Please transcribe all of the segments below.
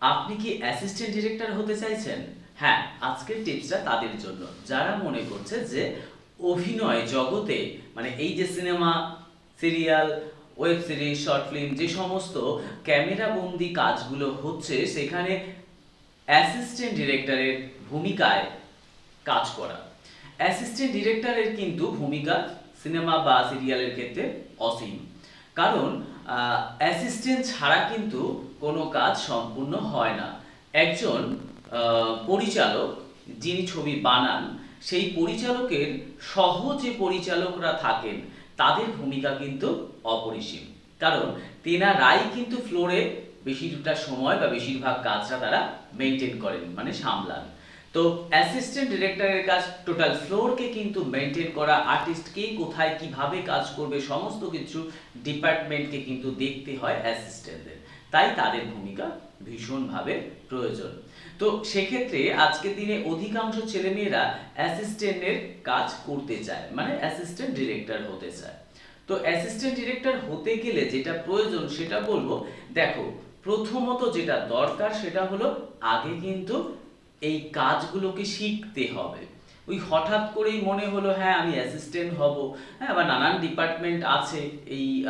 আপনি কি assistant director হতে চাইছেন? হ্যাঁ আজকের টিপসটা তাদের জন্য। যারা মনে করছে যে অভিনয় জগতে মানে এই যে cinema serial web series short film যে সমস্ত ক্যামেরা বন্দি কাজগুলো হচ্ছে, সেখানে অ্যাসিস্ট্যান্ট ডিরেক্টরের ভূমিকায় কাজ করা। অ্যাসিস্ট্যান্ট ডিরেক্টরের কিন্তু ভূমিকা সিনেমা বা সিরিয়ালের ক্ষেত্রে অসীম। কারণ অ্যাসিস্ট্যান্ট ছাড়া কিন্তু কোনো কাজ সম্পূর্ণ হয় না। একজন পরিচালক যিনি ছবি বানান, সেই পরিচালকের সহ যে পরিচালকরা থাকেন, তাদের ভূমিকা কিন্তু অপরিসীম। কারণ তেনারাই কিন্তু ফ্লোরে বেশিরটা সময় বা বেশিরভাগ কাজটা তারা মেনটেন করেন মানে সামলান। তো অ্যাসিস্ট্যান্ট ডিরেক্টরের কাজ টোটাল ফ্লোরকে কিন্তু মেনটেন করা আর্টিস্টকে কোথায় কীভাবে কাজ করবে, সমস্ত কিছু ডিপার্টমেন্টকে কিন্তু দেখতে হয় অ্যাসিস্ট্যান্টদের তাই তাদের ভূমিকা ভীষণভাবে প্রয়োজন। তো সেক্ষেত্রে আজকের দিনে অধিকাংশ ছেলেমেয়েরা অ্যাসিস্ট্যান্টের কাজ করতে চায় মানে অ্যাসিস্ট্যান্ট ডিরেক্টর হতে চায়। তো অ্যাসিস্ট্যান্ট ডিরেক্টর হতে গেলে যেটা প্রয়োজন সেটা বলব, দেখো, প্রথমত যেটা দরকার সেটা হলো আগে কিন্তু এই কাজগুলোকে শিখতে হবে। ওই হঠাৎ করেই মনে হলো হ্যাঁ আমি অ্যাসিস্ট্যান্ট হব। হ্যাঁ বা নানান ডিপার্টমেন্ট আছে এই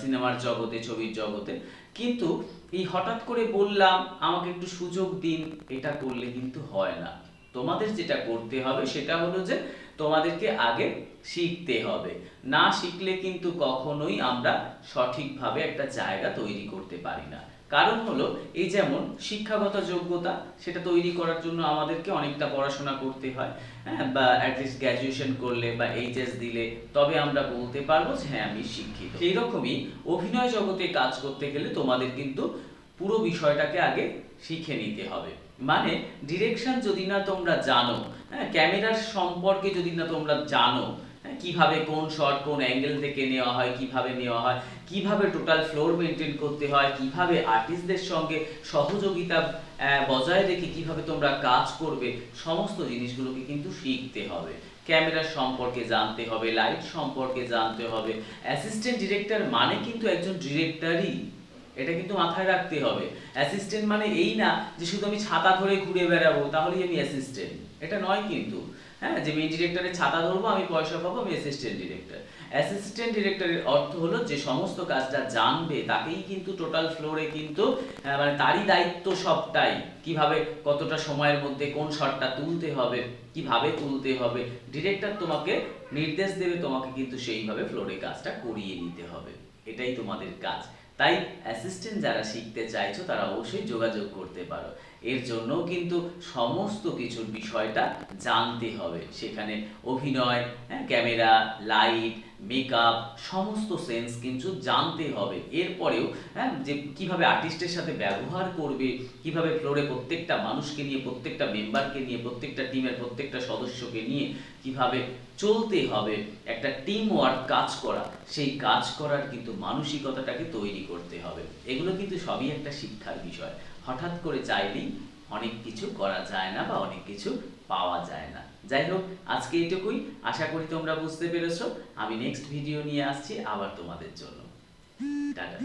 সিনেমার জগতে, ছবির জগতে। কিন্তু এই হঠাৎ করে বললাম, আমাকে একটু সুযোগ দিন, এটা করলে কিন্তু হয় না। তোমাদের যেটা করতে হবে, সেটা হলো যে, তোমাদেরকে আগে শিখতে হবে। না শিখলে কিন্তু কখনোই আমরা সঠিকভাবে একটা জায়গা তৈরি করতে পারি না। কারণ হলো, এই যেমন শিক্ষাগত যোগ্যতা, সেটা তৈরি করার জন্য আমাদেরকে অনেকটা পড়াশোনা করতে হয়। হ্যাঁ বা অ্যাটলিস্ট গ্র্যাজুয়েশন করলে বা এইচএস দিলে, তবে আমরা বলতে পারব যে হ্যাঁ আমি শিক্ষিত। সেই রকমই অভিনয় জগতে কাজ করতে গেলে তোমাদের কিন্তু পুরো বিষয়টাকে আগে শিখে নিতে হবে। মানে ডিরেকশন যদি না তোমরা জানো হ্যাঁ ক্যামেরার সম্পর্কে যদি না তোমরা জানো কীভাবে কোন শট কোন অ্যাঙ্গেল থেকে নেওয়া হয়, কীভাবে নেওয়া হয়, কীভাবে টোটাল ফ্লোর মেনটেন করতে হয়, কীভাবে আর্টিস্টদের সঙ্গে সহযোগিতা বজায় রেখে কীভাবে তোমরা কাজ করবে, সমস্ত জিনিসগুলোকে কিন্তু শিখতে হবে। ক্যামেরার সম্পর্কে জানতে হবে লাইট সম্পর্কে জানতে হবে। অ্যাসিস্ট্যান্ট ডিরেক্টর মানে কিন্তু একজন ডিরেক্টরই এটা কিন্তু মাথায় রাখতে হবে। অ্যাসিস্ট্যান্ট মানে এই না যে শুধু আমি ছাতা ধরে ঘুরে বেড়াবো, তাহলেই আমি অ্যাসিস্ট্যান্ট এটা নয় কিন্তু। হ্যাঁ যে মেন ডিরেক্টরের ছাতা ধরবো, আমি পয়সা পাবো, আমি অ্যাসিস্ট্যান্ট ডিরেক্টর অ্যাসিস্ট্যান্ট ডিরেক্টরের অর্থ হলো যে সমস্ত কাজটা জানবে, তাকেই কিন্তু টোটাল ফ্লোরে কিন্তু মানে তারই দায়িত্ব সবটাই। কীভাবে, কতটা সময়ের মধ্যে কোন শটটা তুলতে হবে, কীভাবে তুলতে হবে। ডিরেক্টর তোমাকে নির্দেশ দেবে, তোমাকে কিন্তু সেইভাবে ফ্লোরে কাজটা করিয়ে নিতে হবে। এটাই তোমাদের কাজ। তাই অ্যাসিস্ট্যান্ট যারা শিখতে চাইছো, তারা অবশ্যই যোগাযোগ করতে পারো। এর জন্য কিন্তু সমস্ত কিছুর বিষয়টা জানতে হবে। সেখানে অভিনয় হ্যাঁ ক্যামেরা লাইট মেকআপ সমস্ত সেন্স কিন্তু জানতে হবে। এরপরেও হ্যাঁ যে কীভাবে আর্টিস্টের সাথে ব্যবহার করবে, কীভাবে ফ্লোরে প্রত্যেকটা মানুষকে নিয়ে, প্রত্যেকটা মেম্বারকে নিয়ে, প্রত্যেকটা টিমের প্রত্যেকটা সদস্যকে নিয়ে কীভাবে চলতে হবে, একটা টিম ওয়ার্ক কাজ করা, সেই কাজ করার কিন্তু মানসিকতাটাকে তৈরি করতে হবে। এগুলো কিন্তু সবই একটা শিক্ষার বিষয়। হঠাৎ করে চাইলেই অনেক কিছু করা যায় না বা অনেক কিছু পাওয়া যায় না। যাই হোক আজকে এটুকুই। আশা করি তোমরা বুঝতে পেরেছ। আমি নেক্সট ভিডিও নিয়ে আসছি, আবার তোমাদের জন্য। টাটা।